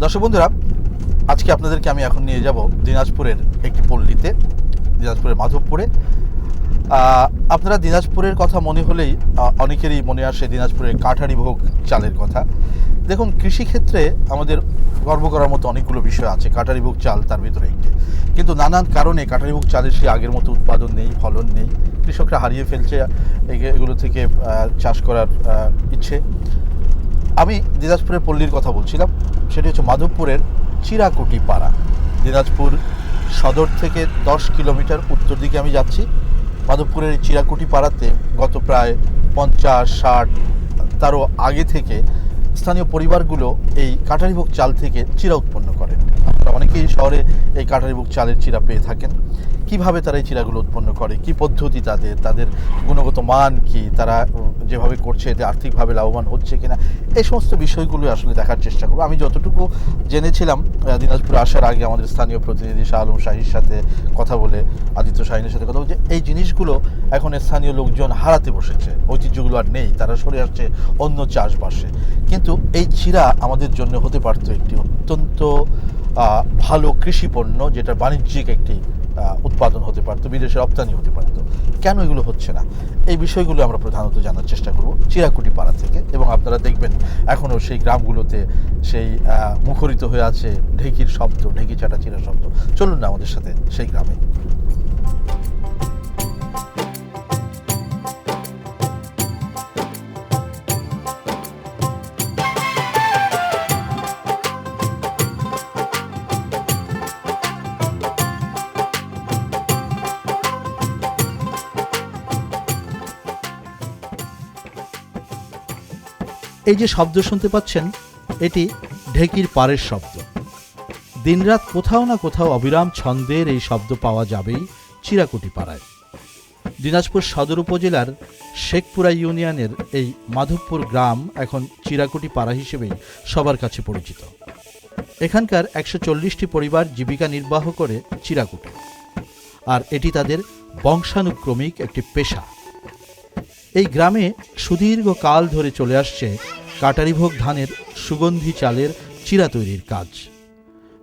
দর্শক বন্ধুরা, আজকে আপনাদেরকে আমি এখন নিয়ে যাব দিনাজপুরের একটি পল্লীতে, দিনাজপুরের মাধবপুরে। আপনারা দিনাজপুরের কথা মনে হলেই অনেকেরই মনে আসে দিনাজপুরের কাঠারি ভোগ চালের কথা। দেখুন, কৃষিক্ষেত্রে আমাদের গর্ব করার মতো অনেকগুলো বিষয় আছে কাটারি ভোগ চাল তার ভিতরে একটি। কিন্তু নানান কারণে কাটারি ভোগ চালের সে আগের মতো উৎপাদন নেই, ফলন নেই। কৃষকরা হারিয়ে ফেলছে, এগে- এগুলো থেকে চাষ করার ইচ্ছে। আমি দিনাজপুরের পল্লীর কথা বলছিলাম। সেটি হচ্ছে মাধবপুরের চিরাকুটি পাড়া দিনাজপুর সদর থেকে দশ কিলোমিটার উত্তর দিকে আমি যাচ্ছি। মাধবপুরের চিরাকুটি পাড়াতে গত প্রায় পঞ্চাশ, ষাট, তারও আগে থেকে স্থানীয় পরিবারগুলো এই কাটারিভোগ চাল থেকে চিরা উৎপন্ন করেন আপনারা অনেকেই শহরে এই কাটারিভোগ চালের চিরা পেয়ে থাকেন। কীভাবে তারা এই চিরাগুলো উৎপন্ন করে? কি পদ্ধতি তাদের? তাদের গুণগত মান কি? তারা যেভাবে করছে, এতে আর্থিকভাবে লাভবান হচ্ছে কিনা, এই সমস্ত বিষয়গুলো আসলে দেখার চেষ্টা করব। আমি যতটুকু জেনেছিলাম দিনাজপুরে আসার আগে আমাদের স্থানীয় প্রতিনিধি শাহ আলম শাহির সাথে কথা বলে, আদিত্য শাহিনের সাথে কথা বলছে এই জিনিসগুলো এখন স্থানীয় লোকজন হারাতে বসেছে। ঐতিহ্যগুলো আর নেই, তারা সরে আসছে অন্য চাষবাসে। কিন্তু এই চিরা আমাদের জন্য হতে পারতো একটি অত্যন্ত ভালো কৃষি পণ্য যেটা বাণিজ্যিক একটি উৎপাদন হতে পারতো, বিদেশে রপ্তানি হতে পারতো। কেন এগুলো হচ্ছে না? এই বিষয়গুলো আমরা প্রধানত জানার চেষ্টা করব চিরাকুটি পাড়া থেকে এবং আপনারা দেখবেন এখনও সেই গ্রামগুলোতে সেই মুখরিত হয়ে আছে ঢেকির শব্দ, ঢেকি চাটা চিরা শব্দ। চলুন না আমাদের সাথে সেই গ্রামে। এই যে শব্দ শুনতে পাচ্ছেন, এটি ঢেকির পাড়ের শব্দ। দিনরাত কোথাও না কোথাও অবিরাম ছন্দের এই শব্দ পাওয়া যাবেই চিরাকুটি পাড়ায় দিনাজপুর সদর উপজেলার শেখপুরা ইউনিয়নের এই মাধবপুর গ্রাম এখন চিরাকুটি পাড়া হিসেবেই সবার কাছে পরিচিত। এখানকার একশো চল্লিশটি পরিবার জীবিকা নির্বাহ করে চিরাকুটে। আর এটি তাদের বংশানুক্রমিক একটি পেশা। এই গ্রামে সুদীর্ঘ কাল ধরে চলে আসছে কাটারিভোগ ধানের সুগন্ধি চালের চিরা তৈরির কাজ।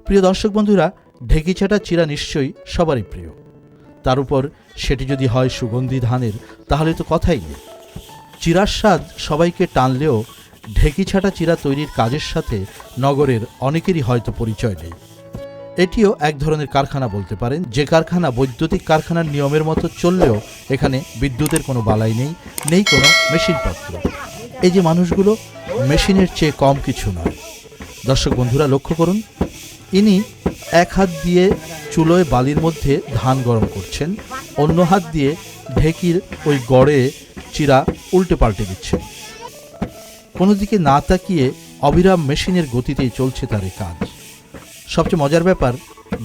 প্রিয় দর্শক বন্ধুরা ঢেকিছাটা চিরা নিশ্চয়ই সবারই প্রিয়। তার উপর সেটি যদি হয় সুগন্ধি ধানের, তাহলে তো কথাই নেই। চিরার স্বাদ সবাইকে টানলেও ঢেকিছাটা চিরা তৈরির কাজের সাথে নগরের অনেকেরই হয়তো পরিচয় নেই। এটিও এক ধরনের কারখানা বলতে পারেন, যে কারখানা বৈদ্যুতিক কারখানার নিয়মের মতো চললেও এখানে বিদ্যুতের কোনো বালাই নেই নেই কোনো মেশিনপত্র। এই যে মানুষগুলো, মেশিনের চেয়ে কম কিছু নয়। দর্শক বন্ধুরা, লক্ষ্য করুন, ইনি এক হাত দিয়ে চুলোয় বালির মধ্যে ধান গরম করছেন, অন্য হাত দিয়ে ঢেকির ওই গড়ে চিরা উল্টে পাল্টে দিচ্ছেন কোনো দিকে না তাকিয়ে অবিরাম মেশিনের গতিতেই চলছে তার এই কাজ। সবচেয়ে মজার ব্যাপার,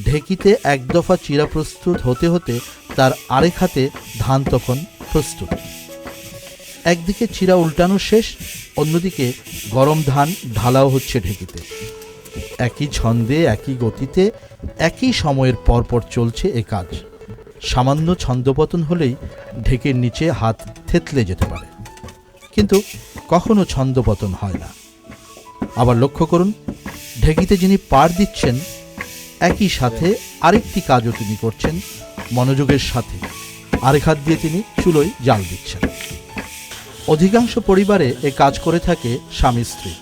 ঢেকিতে এক দফা চিরা প্রস্তুত হতে হতে তার আরেক হাতে ধান তখন প্রস্তুত। একদিকে চিরা উল্টানো শেষ, অন্যদিকে গরম ধান ঢালাও হচ্ছে ঢেকিতে। একই ছন্দে, একই গতিতে, একই সময়ের পরপর চলছে এ কাজ। সামান্য ছন্দপতন হলেই ঢেকের নিচে হাত থেতলে যেতে পারে। কিন্তু কখনো ছন্দপতন হয় না। আবার লক্ষ্য করুন ঢেকিতে যিনি পার দিচ্ছেন, একই সাথে আরেকটি কাজও তিনি করছেন মনোযোগের সাথে। আরেক হাত দিয়ে তিনি চুলোয় জাল দিচ্ছেন। অধিকাংশ পরিবারে এ কাজ করে থাকে স্বামী স্ত্রী,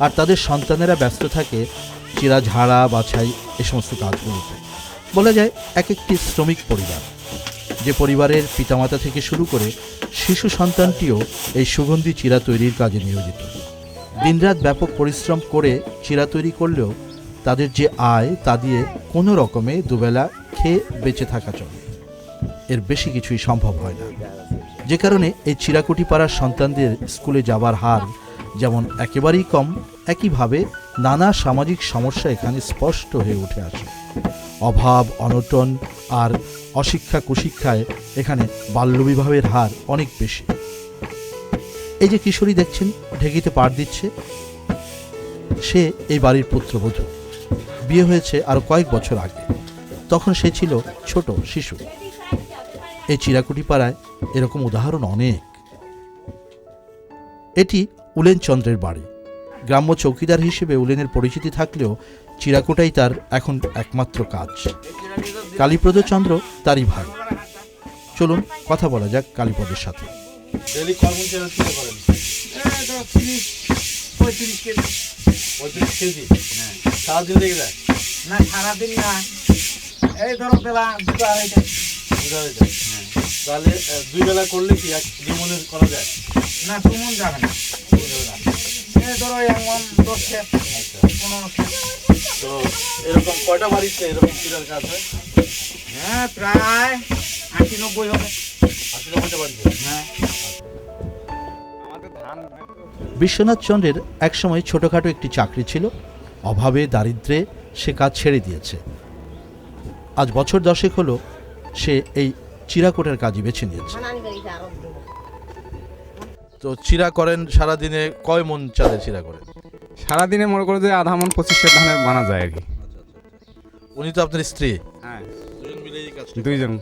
আর তাদের সন্তানেরা ব্যস্ত থাকে চিরা ঝাড়া বাছাই এ সমস্ত কাজগুলোতে। বলা যায় এক একটি শ্রমিক পরিবার। যে পরিবারের পিতামাতা থেকে শুরু করে শিশু সন্তানটিও এই সুগন্ধি চিরা তৈরির কাজে নিয়োজিত। দিনরাত ব্যাপক পরিশ্রম করে চিরা তৈরি করলেও তাদের যে আয়, তা দিয়ে কোনো রকমে দুবেলা খেয়ে বেঁচে থাকা চলে। এর বেশি কিছুই সম্ভব হয় না। যে কারণে এই চিরাকুটি পাড়ার সন্তানদের স্কুলে যাবার হার যেমন একেবারেই কম, একইভাবে নানা সামাজিক সমস্যা এখানে স্পষ্ট হয়ে উঠে আসে। অভাব, অনটন আর অশিক্ষা কুশিক্ষায় এখানে বাল্যবিবাহের হার অনেক বেশি। এই যে কিশোরী দেখছেন, ঢেকিতে পাড় দিচ্ছে, সে এই বাড়ির পুত্রবধূ। বিয়ে হয়েছে আরও কয়েক বছর আগে। তখন সে ছিল ছোট শিশু। এই চিরাকুটি পাড়ায় এরকম উদাহরণ অনেক। এটি উলেন চন্দ্রের বাড়ি। গ্রাম্য চৌকিদার হিসেবে উলেনের পরিচিতি থাকলেও চিরাকুটাই তার এখন একমাত্র কাজ। কালীপ্রদ চন্দ্র তারই ভাই। চলুন কথা বলা যাক কালীপদের সাথে। ডেলি কর্মন চিরা করেন পঁয়ত্রিশ কেজি পঁয়ত্রিশ কেজি। হ্যাঁ। সারাদিন লেগে যায় না সারাদিন না। এই ধরো বেলা দুটো আড়াইটা। হয়ে যায় তাহলে দুই বেলা করলে কি এক জীবনের করা যায়? না তুমন যাবে না। এই ধরো এমন দশ খেপ পনেরো খেপ তো এরকম কয়টা বাড়িতে এরকম কাজ হয়? হ্যাঁ প্রায় আশি নব্বই হবে। আশি নব্বইটা বাড়িতে? হ্যাঁ। বিশ্বনাথ চন্দ্রের একসময় ছোটোখাটো একটি চাকরি ছিল। অভাবে দারিদ্রে সে কাজ ছেড়ে দিয়েছে। আজ বছর দশেক হলো সে এই চিরাকোটের কাজই বেছে নিয়েছে। তো চিরা করেন সারাদিনে কয় মন চালে চিরা করেন? সারাদিনে মনে করো যে আধা মন পঁচিশশো ধানের বানা যায় আর কি। উনি তো আপনার স্ত্রী? হ্যাঁ। দুইজন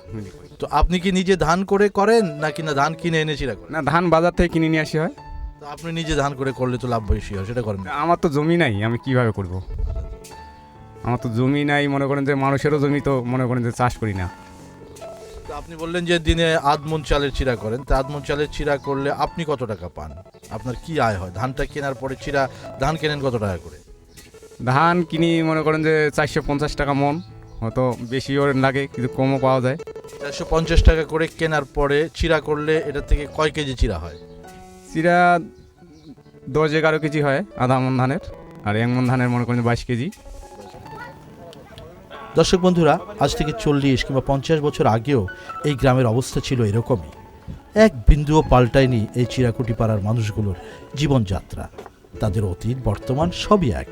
তো আপনি কি নিজে ধান করে করেন নাকি না ধান কিনে এনে চিরা করেন? না ধান বাজার থেকে কিনে নিয়ে আসি হয়। তো আপনি নিজে ধান করে করলে তো লাভ বেশি হয় সেটা করেন না। আমার তো জমি নাই আমি কীভাবে করব? আমার তো জমি নাই মনে করেন যে মানুষেরও জমি তো মনে করেন যে চাষ করি না। তো আপনি বললেন যে দিনে আধ মন চালের চিরা করেন তা আধ মন চালের চিরা করলে আপনি কত টাকা পান? আপনার কি আয় হয়? ধানটা কেনার পরে চিরা ধান কেনেন কত টাকা করে? ধান কিনি মনে করেন যে চারশো পঞ্চাশ টাকা মন হয়তো বেশি ওর লাগে কিন্তু কমও পাওয়া যায়। চারশো পঞ্চাশ টাকা করে কেনার পরে চিরা করলে এটা থেকে কয় কেজি চিরা হয়? চিরা দশ এগারো কেজি হয় আধা মন ধানের, আর এক মন ধানের মনে করেন বাইশ কেজি। দর্শক বন্ধুরা, আজ থেকে চল্লিশ কিংবা পঞ্চাশ বছর আগেও এই গ্রামের অবস্থা ছিল এরকমই। এক বিন্দুও পাল্টায়নি এই চিরাকুটি পাড়ার মানুষগুলোর জীবনযাত্রা। তাদের অতীত, বর্তমান সবই এক।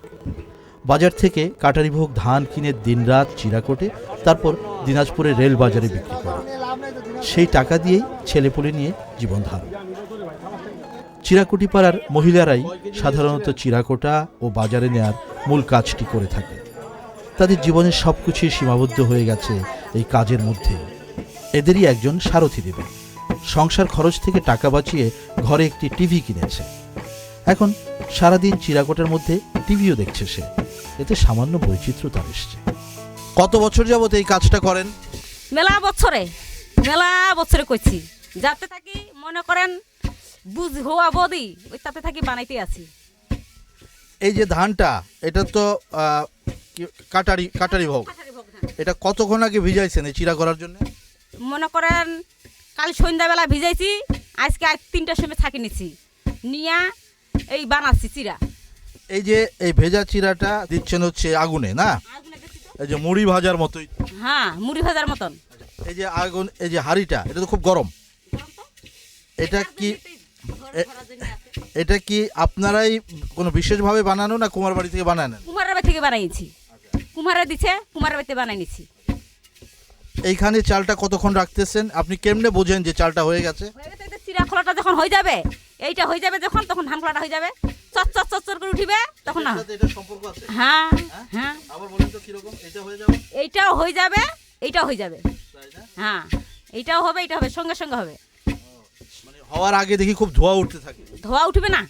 বাজার থেকে কাটারিভোগ ধান কিনে দিনরাত চিরাকোটে, তারপর দিনাজপুরে রেল বাজারে বিক্রি করে। সেই টাকা দিয়েই ছেলেপুলে নিয়ে জীবন ধারণ। চিরাকুটি পাড়ার মহিলারাই সাধারণত চিরাকোটা ও বাজারে নেয়ার মূল কাজটি করে থাকে। তাদের জীবনের সব কিছুই সীমাবদ্ধ হয়ে গেছে এই কাজের মধ্যে। এদেরই একজন সারথি দেবে। সংসার খরচ থেকে টাকা বাঁচিয়ে ঘরে একটি টিভি কিনেছে। এখন সারাদিন চিরাকোটের মধ্যে টিভিও দেখছে সে। এতে সামান্য বৈচিত্র্য তার এসছে। কত বছর যাবত এই কাজটা করেন? মেলা বছরে মেলা বছরে কইছি। যাতে থাকি, মনে করেন বুঝ হওয়া বদি ওই তাতে থাকি বানাইতে আছি। এই যে ধানটা এটা তো কাটারি কাটারি ভোগ। এটা কতক্ষণ আগে ভিজাইছেন এই চিরা করার জন্য? মনে করেন কাল সন্ধ্যাবেলা ভিজাইছি আজকে আজ তিনটার সময় থাকি নিছি। নিয়া এই বানাচ্ছি চিরা এই যে এই ভেজা চিরাটা দিচ্ছেন হচ্ছে আগুনে না? এই যে মুড়ি ভাজার মতোই। হ্যাঁ মুড়ি ভাজার মতন। এই যে আগুন এই যে হাঁড়িটা এটা তো খুব গরম। এটা কি এটা কি আপনারাই কোনো বিশেষভাবে বানানো না কুমার বাড়ি থেকে বানানেন কুমারের বাড়ি থেকে বানাইছি কুমারে দিছে কুমারের বাড়িতে বানাই নিছি। এইখানে চালটা কতক্ষণ রাখতেছেন? আপনি কেমনে বোঝেন যে চালটা হয়ে গেছে? হয়ে চিরা খোলাটা যখন হয়ে যাবে এইটা হয়ে যাবে যখন তখন ধান খোলাটা হয়ে যাবে। চট চট চট চট করে উঠিবে তখন না। এটা সম্পর্ক আছে? হ্যাঁ হ্যাঁ? আবার বলেন তো কীরকম? এটা হয়ে যাবে? এইটাও হয়ে যাবে এইটাও হয়ে যাবে। হ্যাঁ এইটাও হবে এটা হবে সঙ্গে সঙ্গে হবে। হওয়ার আগে দেখি খুব ধোয়া উঠতে থাকে। ধোয়া উঠবে না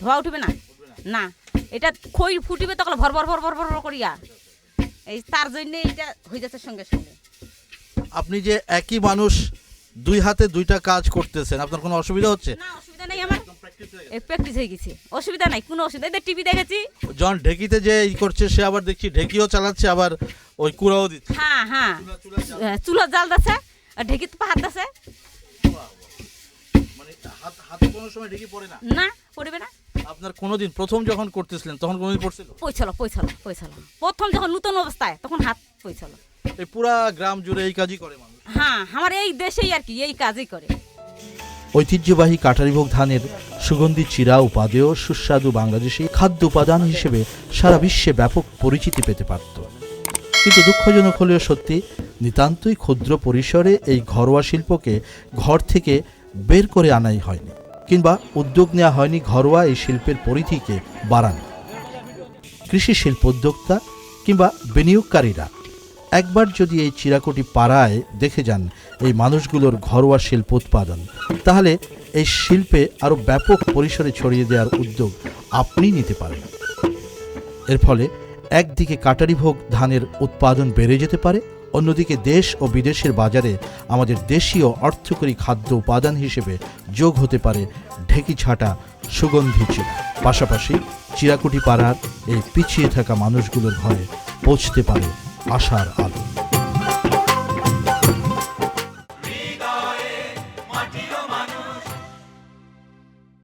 ধোয়া উঠবে না না এটা খই ফুটিবে তখন ভর ভর ভর ভর ভর করিয়া। এই তার জন্য এটা হয়ে যাচ্ছে সঙ্গে সঙ্গে। আপনি যে একই মানুষ দুই হাতে দুইটা কাজ করতেছেন আপনার কোনো অসুবিধা হচ্ছে? না অসুবিধা নেই আমার। প্র্যাকটিস হয়ে গেছে অসুবিধা নাই কোনো অসুবিধা এই টিভি দেখেছি। জন ঢেকিতে যে ই করছে সে আবার দেখছি ঢেকিও চালাচ্ছে আবার ওই কুড়াও দিচ্ছে। হ্যাঁ হ্যাঁ। চুলার জাল দাছে আর ঢেকি তো সময় ঢেকি পড়ে না? না পড়বে না। আপনার কোনোদিন প্রথম যখন করতেছিলেন তখন কোনোদিন পড়ছিল? পয়ছালো পয়ছালো পয়ছালো প্রথম যখন নতুন অবস্থায় তখন হাত পয়ছালো এই পুরা গ্রাম জুড়ে এই কাজই করে মানুষ? হ্যাঁ আমার এই দেশেই আর কি এই কাজই করে। ঐতিহ্যবাহী কাটারিভোগ ধানের সুগন্ধি চিরা উপাদেয় সুস্বাদু বাংলাদেশি খাদ্য উপাদান হিসেবে সারা বিশ্বে ব্যাপক পরিচিতি পেতে পারত। কিন্তু দুঃখজনক হলেও সত্যি নিতান্তই ক্ষুদ্র পরিসরে এই ঘরোয়া শিল্পকে ঘর থেকে বের করে আনাই হয়নি। কিংবা উদ্যোগ নেওয়া হয়নি ঘরোয়া এই শিল্পের পরিধিকে বাড়ানো। কৃষি শিল্প উদ্যোক্তা কিংবা বিনিয়োগকারীরা একবার যদি এই চিরাকুটি পাড়ায় দেখে যান এই মানুষগুলোর ঘরোয়া শিল্প উৎপাদন, তাহলে এই শিল্পে আরও ব্যাপক পরিসরে ছড়িয়ে দেওয়ার উদ্যোগ আপনি নিতে পারেন। এর ফলে একদিকে কাটারি ভোগ ধানের উৎপাদন বেড়ে যেতে পারে অন্যদিকে দেশ ও বিদেশের বাজারে আমাদের দেশীয় অর্থকরী খাদ্য উপাদান হিসেবে যোগ হতে পারে ঢেকি ছাটা, সুগন্ধি চিরা পাশাপাশি চিরাকুটি পাড়ার এই পিছিয়ে থাকা মানুষগুলোর ঘরে পৌঁছতে পারে আশার আলো।